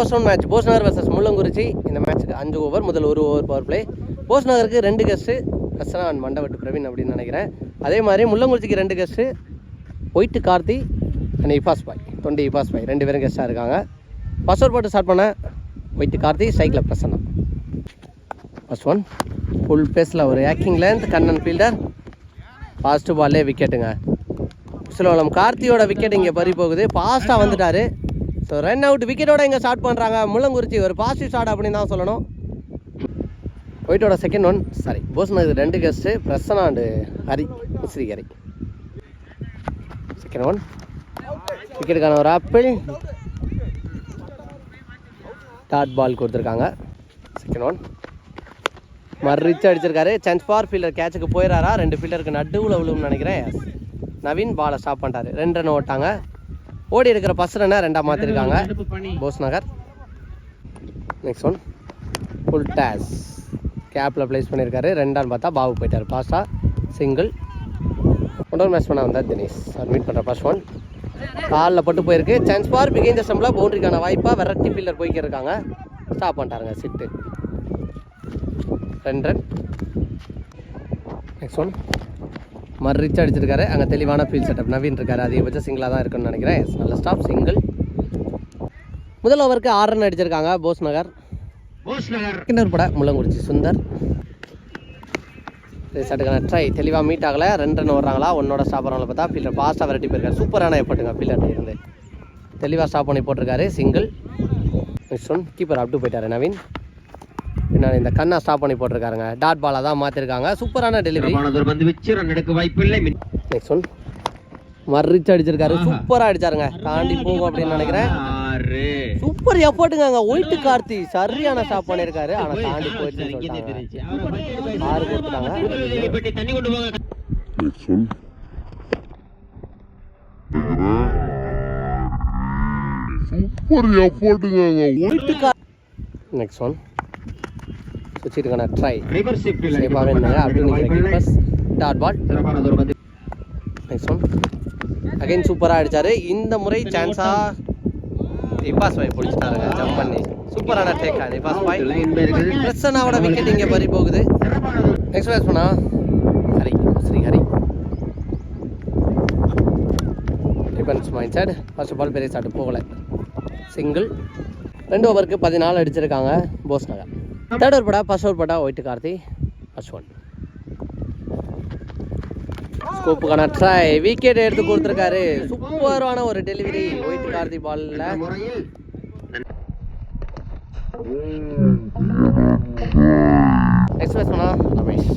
First one match Bose Nagar versus Mullankurichi இந்த மேட்ச்சுக்கு அஞ்சு ஓவர் முதல் ஒரு ஓவர் பவர் பிளே போஸ் நகருக்கு ரெண்டு கெஸ்ட்டு பிரசனா அண்ட் மண்டவட்டு பிரவீன் அப்படின்னு நினைக்கிறேன். அதே மாதிரி முள்ளங்குறிச்சிக்கு ரெண்டு கெஸ்ட்டு ஒயிட்டு கார்த்தி அண்ட் இபாஸ் பாய் தொண்டி இபாஸ் பாய் ரெண்டு பேரும் கெஸ்ட்டாக இருக்காங்க. ஃபர்ஸ்ட் ஓவர் போட்டு ஸ்டார்ட் பண்ண ஒயிட்டு கார்த்தி சைக்கிளில் பிரசன்னா ஃபர்ஸ்ட் ஒன் ஃபுல் பேஸில் ஒரு ஆக்கிங் லென்த் கண்ணன் ஃபீல்டர் ஃபாஸ்ட்டு பால்லே விக்கெட்டுங்க சிலவளம் கார்த்தியோட விக்கெட் இங்கே பறி போகுது. ஃபாஸ்ட்டாக வந்துட்டார். ஸோ ரன் அவுட் விக்கெட்டோட இங்கே ஸ்டார்ட் பண்ணுறாங்க முள்ளங்குறிச்சி ஒரு பாசிட்டிவ் ஸ்டார்ட் அப்படின்னு தான் சொல்லணும். ஒயிட்டோட செகண்ட் ஒன் சாரி போஸ்னது ரெண்டு guest Prasanna and Hari Sri Hari second one விக்கெட்டுக்கான ஒரு ஆப்பிள் டாட் பால் கொடுத்துருக்காங்க. செகண்ட் ஒன் மறுச்சு அடிச்சிருக்காரு. சான்ஸ் ஃபார் ஃபீல்டர் கேட்சுக்கு போயிடறாரா ரெண்டு ஃபீல்டருக்கு நடுவில் விழுவும்னு நினைக்கிறேன். நவீன் பாலை ஸ்டாப் பண்ணிட்டாரு. ரெண்டு ரன் ஓட்டாங்க. ஓடி இருக்கிற பஸ் ரன்னை ரெண்டாக மாற்றிருக்காங்க Bose Nagar. Next one full toss கேப்பில் ப்ளேஸ் பண்ணியிருக்காரு ரெண்டான்னு பார்த்தா பாபு போயிட்டார். பாஸ்டா சிங்கிள் ஒன்றரை மேட்ச் பண்ண வந்தார் தினேஷ். மீட் பண்ணுற ஃபர்ஸ்ட் ஒன் காலில் பட்டு போயிருக்கு. சான்ஸ் ஃபார் பிகைன் ஸ்டம்பில் பவுண்டரிக்கான வாய்ப்பாக வெரைட்டி ஃபீல்டர் போய்க்கு இருக்காங்க. ஸ்டாப் பண்ணிட்டாருங்க. சிட்டு ரெண்டு ரன் நெக்ஸ்ட் ஒன் மறிச்சு அடிச்சிருக்காரு. அங்கே தெளிவான ஃபீல்ட் செட்டப் நவீன் இருக்காரு. அதிகபட்சம் சிங்கிளாக தான் இருக்குன்னு நினைக்கிறேன். நல்ல ஸ்டாப் சிங்கிள் முதல் ஓவருக்கு ஆறு ரன் அடிச்சிருக்காங்க. போஸ் நகர். செகண்ட் ஓவர் பட முள்ளங்குறிச்சி சுந்தர். சட்டுக்கான ட்ரை தெளிவாக மீட் ஆகலை. ரெண்டு ரன் வர்றாங்களா ஒன்னோட ஸ்டாப் பண்ணவங்கள பார்த்தா ஃபீல்டர் ஃபாஸ்ட்டாக விரட்டி போயிருக்காரு. சூப்பரான எஃபர்ட்டுங்க ஃபீல்டர் இருந்து. தெளிவாக ஸ்டாப் பண்ணி போட்டிருக்காரு. சிங்கிள் நெக்ஸ்ட் ஒன் கீப்பர் அப்டு போயிட்டாரு நவீன். பின்னாடி இந்த கண்ணா ஸ்டாப் பண்ணி போட்டிருக்காருங்க. டாட் பாலாக தான் மாற்றிருக்காங்க சூப்பரான டெலிவரி பந்து வச்சு ரன் எடுக்க வாய்ப்பில்லை மின் நெக்ஸ்ட் ஒன் மறிச்சு அடிச்சிருக்காரு. சூப்பராக அடிச்சாருங்க. தாண்டி போகும் அப்படின்னு நினைக்கிறேன். சூப்பர் எஃபர்ட்டுங்க ஒயிட்டு கார்த்தி சரியான ஸ்டாப் பண்ணியிருக்காரு ஆனால் தாண்டி சொல்லிட்டாங்க. ஆறு கொடுத்துட்டாங்க. பெட்டி தண்ணி கொண்டு போங்க. Next one. சூப்பர் எஃபோர்ட்டுங்க ஒயிட்டு கார் நெக்ஸ்ட் ஒன் சுச்சிருக்கான ட்ரை சேஃபாகவே இருந்தாங்க அப்படி dot ball next one again சூப்பராக அடிச்சாரு. இந்த முறை சான்ஸா நிபாஸ் பாய் பிடிச்சிட்டாருங்க. ஜம்ப் பண்ணி. சூப்பரான டேக்கா நிபாஸ் பாய். பிரசனாவோட விக்கெட் இங்கே பறி போகுது. நெக்ஸ்ட் பேட்ஸ் பண்ணா Hari Sri Hari defence mind side first ball பெரிய ஸ்டார்ட் போகலை. சிங்கிள் ரெண்டு ஓவருக்கு பதினாலு அடிச்சிருக்காங்க. போஸ் நகர் தேர்ட் ஓவர் படா ஃபர்ஸ்ட் ஓவர் படா. ஒயிட் கார்த்தி ஃபர்ஸ்ட் ஒன் ஸ்கோப்புக்கான ட்ரை விக்கெட் எடுத்து கொடுத்துருக்காரு. சூப்பரான ஒரு டெலிவரி ஒயிட் கார்த்தி பால்ல முறையில் எக்ஸ்பிரஸ் பண்ணா ரமேஷ்.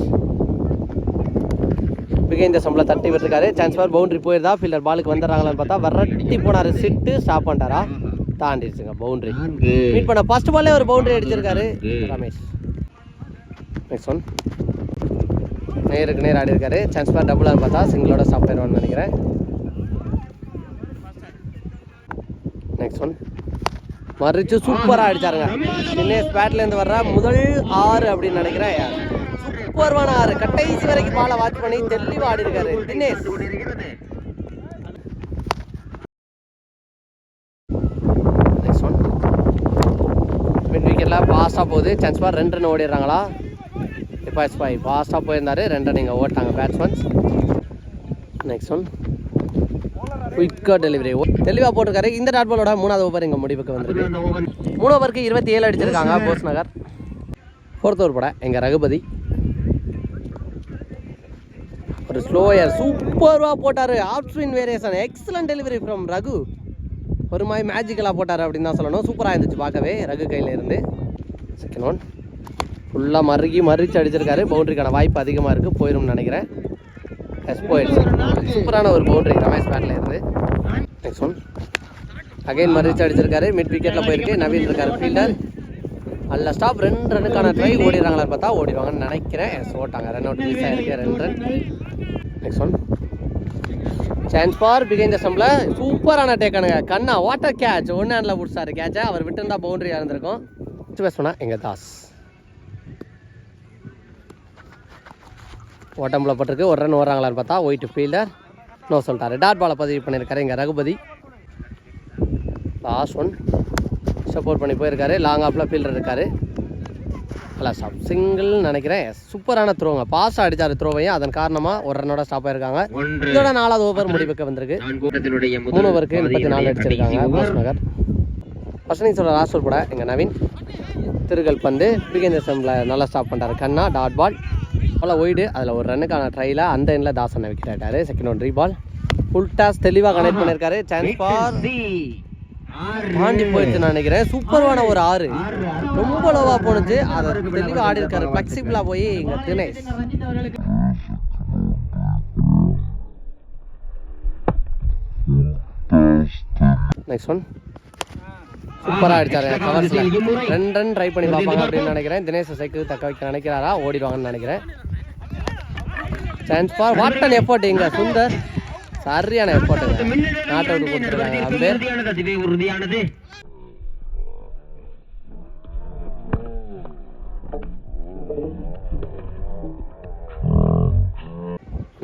பிகை இந்த சம்பளம் தட்டி விட்டுருக்காரு. சான்ஸ் ஃபார் பவுண்டரி போயிருந்தா ஃபீல்டர் பாலுக்கு வந்துடுறாங்களான்னு பார்த்தா வரட்டி போனாரு. சிட்டு ஸ்டாப் பண்ணிட்டாரா? தாண்டிடுச்சுங்க பவுண்டரி மீட் பண்ண ஃபர்ஸ்ட் பால்லே ஒரு பவுண்டரி அடிச்சிருக்காரு ரமேஷ். நெக்ஸ்ட் ஒன் நேருக்கு நேர் ஆடி இருக்காரு சான்ஸ் ஃபார் டபுளான்னு பார்த்தா சிங்கிளோட ஸ்டாப் ஆயிடுவான்னு நினைக்கிறேன். நெக்ஸ்ட் ஒன் மறிச்சு சூப்பராக அடிச்சாருங்க. தினேஷ் பேட்லேருந்து வர்ற முதல் ஆறு அப்படின்னு நினைக்கிறேன். சூப்பர்வான ஆறு. கடைசி வரைக்கும் பாலை வாட்ச் பண்ணி தெளிவாக ஆடி இருக்காரு தினேஷ் நெக்ஸ்ட் ஒன் விக்கெட்டில் ஃபாஸ்ட்டாக போகுது. சான்ஸ் பார் ரெண்டு ரன் ஓடிடுறாங்களா? இப்போ ஸ்பாய் ஃபாஸ்ட்டாக போயிருந்தாரு. ரெண்டு ரன் இங்கே ஓட்டாங்க பேட்ஸ்மேன்ஸ் நெக்ஸ்ட் ஒன் குயிக்காக டெலிவரி தெளிவாக போட்டிருக்காரு. இந்த டாட் பாலோட மூணாவது ஓவர் இங்கே முடிவுக்கு வந்திருக்கு. மூணு ஓவருக்கு இருபத்தி ஏழு அடிச்சிருக்காங்க போஸ் நகர். ஃபோர்த் ஓவர் பட எங்கள் ரகுபதி. ஒரு ஸ்லோயர் சூப்பராக போட்டார். Off swing variation excellent delivery from Raghu. ஒரு மாதிரி மேஜிக்கலாக போட்டார் அப்படின்னு தான் சொல்லணும். சூப்பராக இருந்துச்சு பார்க்கவே. ரகு கையில் இருந்து. செகண்ட் ஒன் ஃபுல்லாக மறுகி மறுச்சு அடிச்சிருக்காரு. பவுண்டரிக்கான வாய்ப்பு அதிகமாக இருக்குது போயிடும்னு நினைக்கிறேன். எஸ் போயிடுச்சு சூப்பரான ஒரு பவுண்டரி ரமேஷ் பேட்டில் இருந்து. நெக்ஸ்ட் ஒன் அகைன் மறுச்சு அடிச்சிருக்காரு. மிட் விக்கெட்டில் போயிருக்கு. நவீன் இருக்காரு ஃபீல்டர் அல்ல ஸ்டாப் ரெண்டு ரன்னுக்கான ட்ரை ஓடிடுறாங்களா பார்த்தா ஓடிடுவாங்கன்னு நினைக்கிறேன். எஸ் ஓட்டாங்க. ரன் அவுட் மிஸ் ஆகிருக்கு ரெண்டு run next one chance for பிகைன் the சூப்பரான டேக்கானுங்க கண்ணா வாட்டர் கேட்ச் ஒன்று ஹேண்டில் பிடிச்சாரு. கேட்சை அவர் விட்டுருந்தா பவுண்டரியாக இருந்திருக்கும். பேஸ் பண்ணா எங்கள் தாஸ். ஓட்டம்பில் பட்டிருக்கு ஒரு ரன் வர்றாங்களான்னு பார்த்தா ஒயிட் ஃபீல்டர் நோ சொல்லிட்டாரு. டாட் பாலை பதிவு பண்ணியிருக்காரு இங்கே ரகுபதி. லாஸ்ட் ஒன் சப்போர்ட் பண்ணி போயிருக்காரு. லாங் ஆஃபில் ஃபீல்டர் இருக்காரு. நல்லா ஸ்டாப் சிங்கிள் நினைக்கிறேன். சூப்பரான த்ரோங்க பாஸ் அடிச்சாரு த்ரோவையும் அதன் காரணமாக ஒரு ரன்னோட ஸ்டாப் ஆயிருக்காங்க. இதோட நாலாவது ஓவர் முடிவுக்கு வந்திருக்கு. மூணு ஓவருக்கு முப்பத்தி நாலு அடிச்சிருக்காங்க. நகர் இன்னிங்ஸோட லாஸ்ட் கூட எங்கள் நவீன். திருகல் பந்து விகேந்தர் செம்மில் நல்லா ஸ்டாப் பண்ணுறாரு கண்ணா டாட் பால் போல் ஒய்டு அதில் ஒரு ரன்னுக்கான ட்ரையில் அந்த எண்ணில் தாசனை விக்கெட் ஆட்டாரு செகண்ட் ஒன் ரீபால் ஃபுல் டாஸ் தெளிவாக கனெக்ட் பண்ணியிருக்காரு சான்ஸ் ஃபார் தாண்டி போயிடுச்சு நான் நினைக்கிறேன். சூப்பரான ஒரு ஆறு. ரொம்ப லோவாக போணுச்சு அதை தெளிவாக ஆடி இருக்காரு ஃப்ளெக்சிபிளாக போய் இங்கே தினேஷ். நெக்ஸ்ட் ஒன் சூப்பராக அடிச்சாரு. கவர்ஸில் ரெண்டு ரன் ட்ரை பண்ணி பார்ப்பாங்க அப்படின்னு நினைக்கிறேன். தினேஷ் சைக்கிள் தக்க வைக்க நினைக்கிறாரா? ஓடிடுவாங்கன்னு நினைக்கிறேன். Chance for what an effort இங்க சுந்தர். சரியான எஃபர்ட் நாட் அவுட் கொடுத்துருக்காங்க அம்பேர் உறுதியானது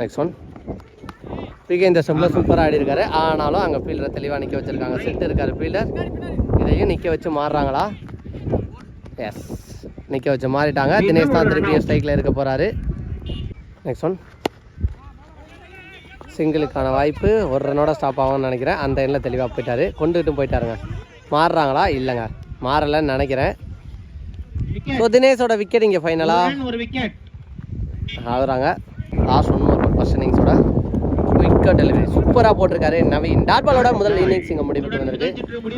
நெக்ஸ்ட் ஒன் பிகே இந்த செம்மில் சூப்பராக ஆடி இருக்காரு ஆனாலும் அங்கே ஃபீல்டரை தெளிவாக நிற்க வச்சிருக்காங்க. செட் இருக்காரு ஃபீல்டர் இதையும் நிற்க வச்சு மாறுறாங்களா? எஸ் நிற்க வச்சு மாறிட்டாங்க. தினேஷ் தான் திருப்பியும் ஸ்ட்ரைக்கில் இருக்க போகிறாரு நெக்ஸ்ட் ஒன் சிங்கிளுக்கான வாய்ப்பு. ஒரு ரன்னோட ஸ்டாப் ஆகும்னு நினைக்கிறேன். அந்த எண்ணில் தெளிவாக போயிட்டாரு. கொண்டுகிட்டும் போயிட்டாருங்க. மாறுறாங்களா? இல்லைங்க. மாறலைன்னு நினைக்கிறேன். ஸோ தினேஷோட விக்கெட் இங்கே ஃபைனலாக ஆகுறாங்க. லாஸ்ட் ஒன் மோர் ஃபர்ஸ்ட் இன்னிங்ஸோட குயிக்காக டெலிவரி சூப்பராக போட்டிருக்காரு நவீன். டாட்பாலோட முதல் இன்னிங்ஸ் இங்கே முடிவுக்கு வந்திருக்கு.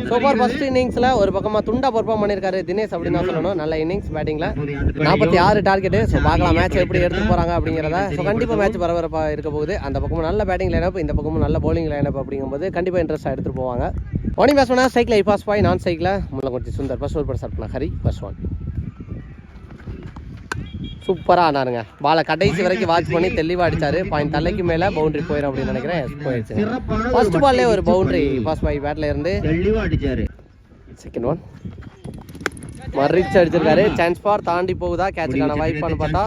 ஸோ ஃபார் ஃபர்ஸ்ட் இன்னிங்ஸில் ஒரு பக்கமாக துண்டா பர்ஃபார்ம் பண்ணியிருக்காரு தினேஷ் அப்படின்னு தான் சொல்லணும். நல்ல இன்னிங்ஸ் பேட்டிங்கில் நாற்பத்தி ஆறு டார்கெட்டு ஸோ பார்க்கலாம் மேட்ச் எப்படி எடுத்து போகிறாங்க அப்படிங்கிறத. ஸோ கண்டிப்பாக மேட்ச் பரபரப்பாக இருக்க போகுது. அந்த பக்கமும் நல்ல பேட்டிங் லைனப் இந்த பக்கமும் நல்ல போலிங் லைனப் அப்படிங்கும்போது கண்டிப்பாக இன்ட்ரெஸ்ட்டாக எடுத்துகிட்டு போவாங்க. ஒனி பேட்ஸ்மேனா சைக்கிள் ஐபாஸ் பாய் நான் சைக்கிளில் முள்ளங்குறிச்சி சுந்தர் பஸ் ஒரு ஸ்டார்ட் ஹரி பஸ் ஒன் சூப்பராக ஆனாருங்க. பாலை கடைசி வரைக்கும் வாட்ச் பண்ணி தெளிவாக அடிச்சாரு. பாயிண்ட் தலைக்கு மேலே பவுண்டரி போயிடும் அப்படின்னு நினைக்கிறேன். போயிடுச்சு. ஃபர்ஸ்ட் பால்லே ஒரு பவுண்டரி பாஸ் பாய் பேட்டில் இருந்து செகண்ட் ஒன் மறிச்சு அடிச்சிருக்காரு. சான்ஸ் ஃபார் தாண்டி போகுதா? கேட்சுக்கான வாய்ப்பான்னு பார்த்தா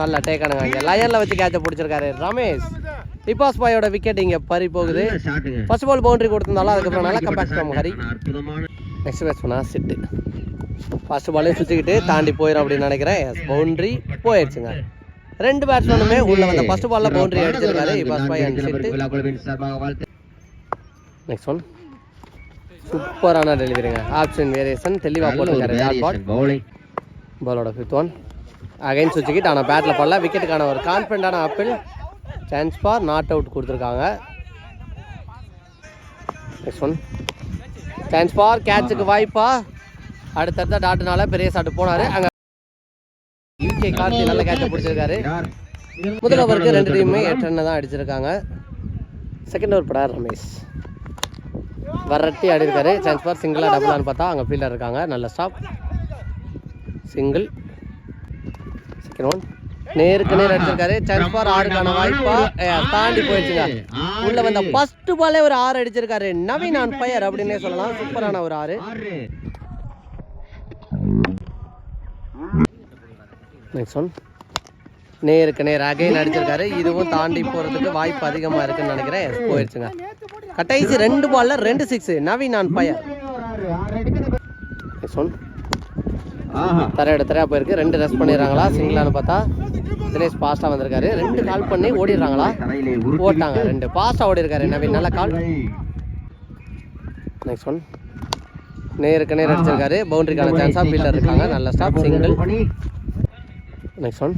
நல்லா டேக்கானுங்க இங்கே லயனில் வச்சு கேட்சை பிடிச்சிருக்காரு. ரமேஷ் பிபாஸ் பாயோட விக்கெட் இங்கே பறி போகுது. ஃபர்ஸ்ட் பால் பவுண்டரி கொடுத்திருந்தாலும் அதுக்கப்புறம் நல்லா கம்பேக் பண்ண ஹரி நெக்ஸ்ட் பேட்ஸ்மேனா சிட்டு ஃபர்ஸ்ட் பாலே சுற்றிக்கிட்டு தாண்டி போயிடும் அப்படின்னு நினைக்கிறேன். எஸ் பவுண்டரி போயிடுச்சுங்க ரெண்டு பேட்ஸ்மேனுமே உள்ள வந்த ஃபர்ஸ்ட் பால்ல பவுண்டரி அடிச்சிருக்காரு. பாஸ் பாய் அண்ட் சிட்டு விழா குழுவின் சார்பாக வாழ்த்து நெக்ஸ்ட் ஒன் சூப்பரான டெலிவரிங்க ஆப்ஷன் வேரியேஷன் தெளிவாக போட்டிருக்காரு. டாட் பால் பாலோட ஃபிஃப்த் ஒன் அகைன் சுவிச்சுக்கிட்டு ஆனால் பேட்டில் போடல. விக்கெட்டுக்கான ஒரு கான்ஃபிடண்டான appeal chance for not out கொடுத்துருக்காங்க. நெக்ஸ்ட் ஒன் சான்ஸ் ஃபார் கேட்சுக்கு வாய்ப்பா. அடுத்தடுத்த டாட்டுனால பெரிய ஷாட்டு போனார். அங்கே யூகே கார்த்தி நல்ல கேட்சை பிடிச்சிருக்காரு. முதல் ஓவருக்கு ரெண்டு டீமுமே எட்டு ரன் தான் அடிச்சிருக்காங்க. செகண்ட் ஓவர் படா ரமேஷ். வரட்டி ஆடி இருக்காரு சான்ஸ் ஃபார் சிங்கிளாக டபுளான்னு பார்த்தா அங்கே ஃபீல்டர் இருக்காங்க. நல்ல ஸ்டாப் சிங்கிள் செகண்ட் ஒன் நேருக்கு நேர் அடிச்சிருக்காரு. சான்ஸ் ஃபார் ஆறுக்கான வாய்ப்பா. தாண்டி போயிடுச்சுங்க. உள்ள வந்த ஃபர்ஸ்ட் பாலே ஒரு ஆறு அடிச்சிருக்காரு. நவீன் ஆன் ஃபயர் அப்படின்னே சொல்லலாம். சூப்பரான ஒரு ஆறு. நெக்ஸ்ட் ஒன் நேருக்கு நேர் அகைன் அடிச்சிருக்காரு இதுவும் தாண்டி போகிறதுக்கு வாய்ப்பு அதிகமாக இருக்குன்னு நினைக்கிறேன். போயிடுச்சுங்க கடைசி ரெண்டு பால்ல ரெண்டு six Naveen on fire next one தரையோட தரையா போயிருக்கு. ரெண்டு ரெஸ்ட் பண்ணிடுறாங்களா? சிங்கிளான்னு பார்த்தா தினேஷ் ஃபாஸ்ட்டாக வந்திருக்காரு. ரெண்டு கால் பண்ணி ஓடிடுறாங்களா? ஓட்டாங்க. ரெண்டு ஃபாஸ்ட்டாக ஓடி இருக்காரு நவீன். நல்ல கால் நெக்ஸ்ட் ஒன் நேருக்கு நேர் அடிச்சிருக்காரு. பவுண்டரிக்கான சான்ஸாக ஃபீல்டர் இருக்காங்க. நல்ல ஸ்டாப் சிங்கிள் நெக்ஸ்ட் ஒன்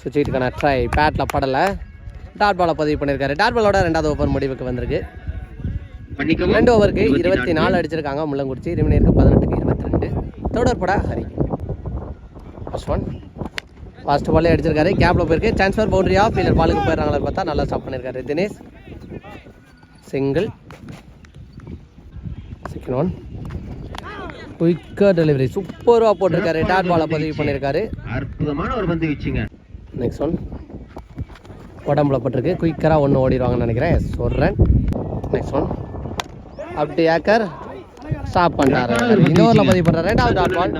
சுவிட்சுக்கான ட்ரை பேட்டில் படலை. டாட் பாலை பதிவு பண்ணியிருக்காரு டாட் பாலோட ரெண்டாவது ஓவர் முடிவுக்கு வந்திருக்கு. பண்ணிக்கவும் ரெண்டு ஓவருக்கு இருபத்தி நாலு அடிச்சிருக்காங்க. முள்ளங்குறிச்சி ரிமினியருக்கு பதினெட்டுக்கு இருபத்தி ரெண்டு தொடர்பட ஹரி. ஃபர்ஸ்ட் ஒன் ஃபர்ஸ்ட் பாலே அடிச்சிருக்காரு. கேப்பில் போயிருக்கு. ட்ரான்ஸ்ஃபர் பவுண்டரியா ஃபீல்டர் பாலுக்கு போயிடுறாங்களா பார்த்தா நல்லா ஸ்டாப் பண்ணியிருக்காரு தினேஷ். சிங்கிள் செகண்ட் ஒன் குயிக்காக டெலிவரி. சூப்பராக போட்டிருக்காரு. டாட் பாலை பதிவு பண்ணியிருக்காரு. அற்புதமான ஒரு பந்து வீச்சுங்க. நெக்ஸ்ட் ஒன் உடம்புல பட்டிருக்கு. குயிக்கராக ஒன்று ஓடிடுவாங்கன்னு நினைக்கிறேன். சொல்கிறேன் நெக்ஸ்ட் ஒன் அப்படி ஏக்கர் ஸ்டாப் பண்ணுறாரு ஓவரில் பதிவு பண்ணுறாரு ரெண்டாவது டாட் பால்.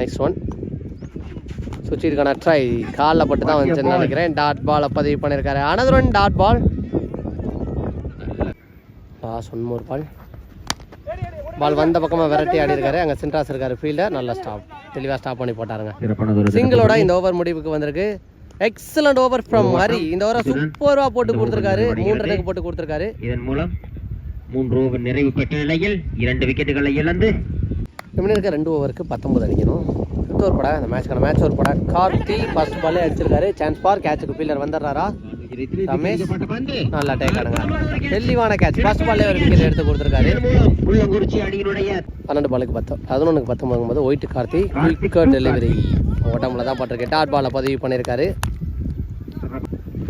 நெக்ஸ்ட் ஒன் சுவிட்சிற்கான ட்ரை காலில் பட்டு தான் வந்துச்சுன்னு நினைக்கிறேன். டாட் பாலை பதிவு பண்ணியிருக்காரு. Another one dot ball. Last one more ball ball வந்த பக்கமாக விரட்டி ஆடி இருக்காரு அங்கே சின்ராஸ் இருக்காரு. ஃபீல்டர் நல்லா ஸ்டாப் தெளிவாக ஸ்டாப் பண்ணி போட்டாருங்க. சிங்கிளோட இந்த ஓவர் முடிவுக்கு வந்திருக்கு. எக்ஸலண்ட் ஓவர் ஃப்ரம் ஹரி இந்த ஓவரை சூப்பராக போட்டு கொடுத்துருக்காரு. மூன்று ரனுக்கு போட்டு கொடுத்துருக்காரு. இதன் மூலம் மூன்று ஓவர் நிறைவு பெற்ற நிலையில் இரண்டு விக்கெட்டுகளை இழந்து இப்படி இருக்க ரெண்டு ஓவருக்கு பத்தொன்பது அடிக்கணும். அடுத்த ஒரு படம் இந்த மேட்ச்க்கான மேட்ச் ஒரு படம் கார்த்தி ஃபர்ஸ்ட் பாலே அடிச்சிருக்காரு. சான்ஸ் பார் கேட்சுக்கு ஃபீல்டர் வந்துடுறாரா? ரமேஷ் நல்லா டேக் ஆடுங்க தெளிவான கேட்ச் ஃபர்ஸ்ட் பால்லே ஒரு விக்கெட் எடுத்து கொடுத்துருக்காரு. பன்னெண்டு பாலுக்கு பத்து பதினொன்றுக்கு பத்தொன்பது போது ஒயிட் கார்த்தி குயிக்கர் டெலிவரி உடம்புல தான் பட்டிருக்கு. டாட் பாலை பதிவு பண்ணியிருக்காரு.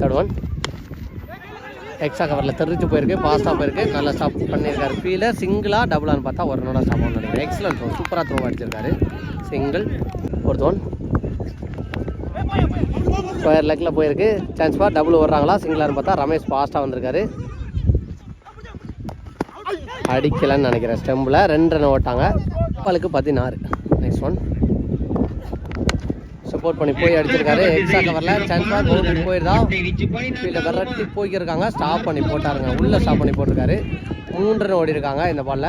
தேர்ட் ஒன் எக்ஸ்ட்ரா கவரில் தெரிஞ்சு போயிருக்கு ஃபாஸ்ட்டாக போயிருக்கு. நல்லா ஸ்டாப் பண்ணியிருக்காரு. ஃபீலர் சிங்கிளாக டபுளான்னு பார்த்தா ஒரு ரன்னாக ஸ்டாப் பண்ண நினைக்கிறேன் எக்ஸலன்ட் த்ரோ சூப்பராக த்ரோ அடிச்சிருக்காரு. சிங்கிள் ஒரு ஒன் ஸ்கொயர் லெக்கில் போயிருக்கு. சான்ஸ் பார் டபுள் வர்றாங்களா சிங்கிளான்னு பார்த்தா ரமேஷ் ஃபாஸ்ட்டாக வந்திருக்காரு. அடிக்கலைன்னு நினைக்கிறேன். ஸ்டெம்பில் ரெண்டு ரன் ஓட்டாங்க. பாலுக்கு பதினாறு. சப்போர்ட் பண்ணி போய் அடிச்சிருக்காரு. எக்ஸ்ட்ரா கவரில் சான்ஸ் பார் பவுண்டரி போயிருந்தா ஃபீல்டை விரட்டி போய்க்கிருக்காங்க. ஸ்டாப் பண்ணி போட்டாருங்க. உள்ளே ஸ்டாப் பண்ணி போட்டிருக்காரு. மூன்று ரன் ஓடி இருக்காங்க இந்த பால்ல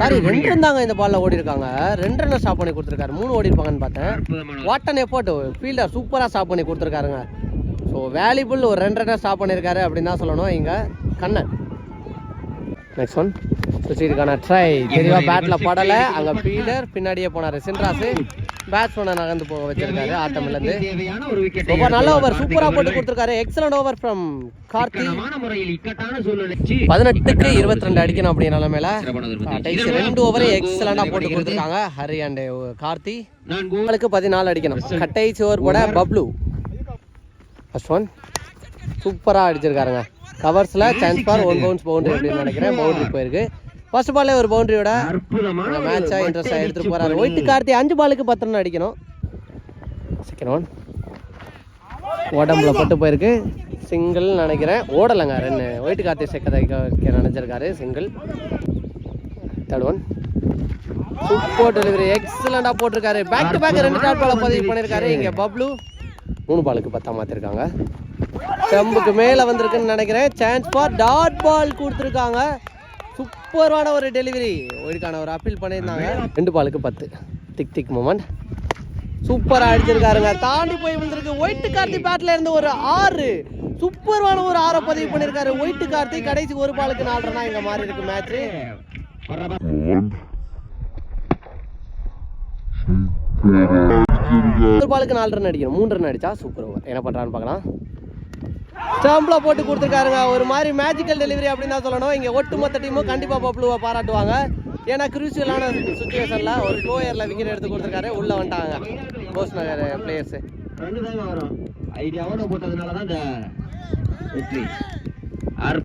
சாரி ரெண்டு ரன் தாங்க இந்த பால்ல ஓடி இருக்காங்க ரெண்டு ரன் ஸ்டாப் பண்ணி கொடுத்துருக்காரு. மூணு ஓடி இருப்பாங்கன்னு பார்த்தேன் வாட் அன் எஃபோர்ட் ஃபீல்டர் சூப்பராக ஸ்டாப் பண்ணி கொடுத்துருக்காருங்க. ஸோ வேல்யூபிள் ஒரு ரெண்டு ரன் ஸ்டாப் பண்ணியிருக்காரு அப்படின்னு தான் சொல்லணும். இங்கே கண்ணன். நெக்ஸ்ட் ஒன் சுச்சிருக்கான ட்ரை தெளிவாக பேட்டில் படலை. அங்கே ஃபீல்டர் பின்னாடியே போனார். சின்ராஸு பேட்ஸ்மேனை நகர்ந்து போக வச்சிருக்காரு ஆட்டமிலேருந்து ரொம்ப நல்ல ஓவர் சூப்பராக போட்டு கொடுத்துருக்காரு. Excellent over from Karthi. பதினெட்டுக்கு இருபத்தி ரெண்டு அடிக்கணும் அப்படிங்கிற நிலமையில. ரெண்டு ஓவரே எக்ஸலண்டாக போட்டு கொடுத்துருக்காங்க. ஹரி அண்ட் கார்த்தி. உங்களுக்கு பதினாலு அடிக்கணும். கட்டைசி ஓவர் போட பப்ளு. ஃபர்ஸ்ட் ஒன் சூப்பராக அடிச்சிருக்காருங்க. கவர்ஸில் chance for one bounce boundary அப்படின்னு நினைக்கிறேன். பவுண்டரி போயிருக்கு. ஃபர்ஸ்ட் பால்லே ஒரு பவுண்டரியோட அற்புதமான ஒரு மேட்சா பட்டை இன்ட்ரெஸ்டாக எடுத்துகிட்டு போகிறாரு. ஒயிட் கார்த்தி அஞ்சு பாலுக்கு பத்து ரன் அடிக்கணும். செகண்ட் ஒன் உடம்புல பட்டு போயிருக்கு. சிங்கிள் நினைக்கிறேன். ஓடலைங்க ரெண்டு. ஒயிட் கார்த்தி செக்க நினைச்சிருக்காரு. Single third one super delivery எக்ஸலண்டாக போட்டிருக்காரு. பேக் டு பேக் ரெண்டு டாட் பாலை பதிவு பண்ணியிருக்காரு. இங்கே பப்ளு. மூணு பாலுக்கு பத்தா மாற்றிருக்காங்க ஸ்டம்புக்கு மேலே வந்திருக்குன்னு நினைக்கிறேன். சான்ஸ் ஃபார் டாட் பால் கொடுத்துருக்காங்க. சூப்பரான ஒரு டெலிவரி ஒயிட்கான ஒரு அப்பீல் பண்ணியிருந்தாங்க. ரெண்டு பாலுக்கு பத்து. டிக் டிக் மூமெண்ட் சூப்பராக அடிச்சிருக்காருங்க. தாண்டி போய் வந்திருக்கு ஒயிட் கார்த்தி பேட்ல இருந்து ஒரு ஆறு. சூப்பரான ஒரு ஆறை பதிவு பண்ணியிருக்காரு. ஒயிட் கார்த்தி கடைசி ஒரு பாலுக்கு நாலு ரன்னா இங்கே மாறி இருக்கு மேட்ச் One. Super. ஒரு பாலுக்கு நாலு ரன் அடிக்கணும். மூணு ரன் அடிச்சா சூப்பர் ஓவர் என்ன பண்ணுறான்னு பார்க்கலாம். ஸ்டம்பில் போட்டு கொடுத்துருக்காருங்க. ஒரு மாதிரி மேஜிக்கல் டெலிவரி அப்படின்னு தான் சொல்லணும். இங்கே ஒட்டுமொத்த டீமும் கண்டிப்பாக பப்ளுவை பாராட்டுவாங்க. ஏன்னா கிருஷியலான சுச்சுவேஷனில் ஒரு ஃப்ளோயரில் விக்கெட் எடுத்து கொடுத்துருக்காரு. உள்ளே வந்துட்டாங்க. போஸ் நகர் பிளேயர்ஸு ரெண்டு வரும் ஐடியாவோட போட்டதுனால தான் இந்த வெற்றி